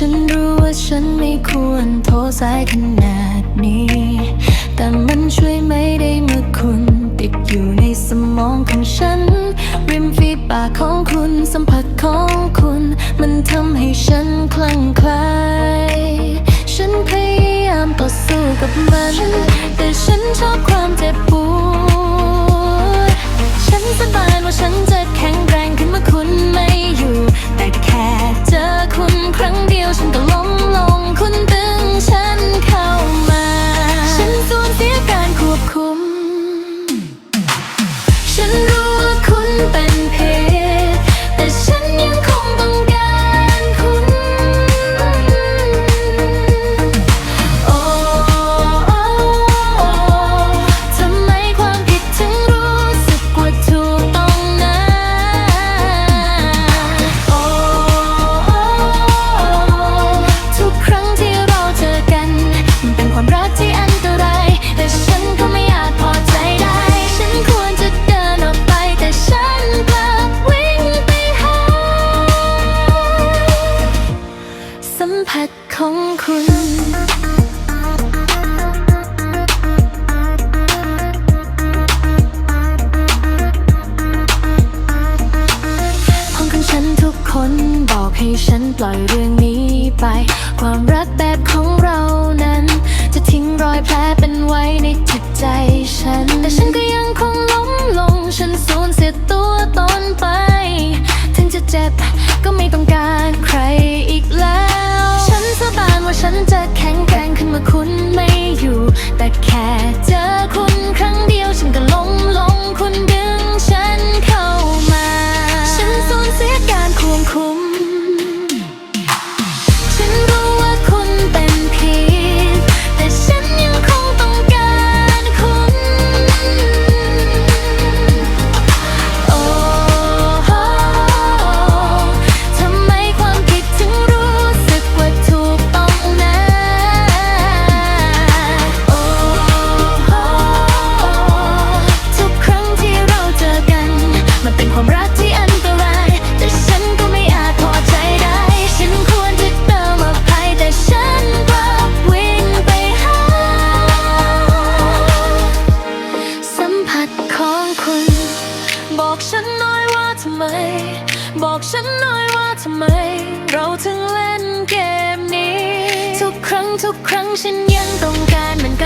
ฉันรู้ว่าฉันไม่ควรโทรสายขนาดนี้ แต่มันช่วยไม่ได้เมื่อคุณ ติดอยู่ในสมองของฉัน ริมฝีปากของคุณ สัมผัสของคุณ มันทำให้ฉันคลั่งไคล้ฉันพยายามต่อสู้กับมัน แต่ฉันชอบความเจ็บปวด คนบอกให้ฉันปล่อยเรื่องนี้ไป ความรักแบบของเรานั้น จะทิ้งรอยแผลเป็นไว้ในจิต บอกฉันหน่อยว่าทำไม เราถึงเล่นเกมนี้ ทุกครั้งทุกครั้งฉันยังต้องการเหมือนกัน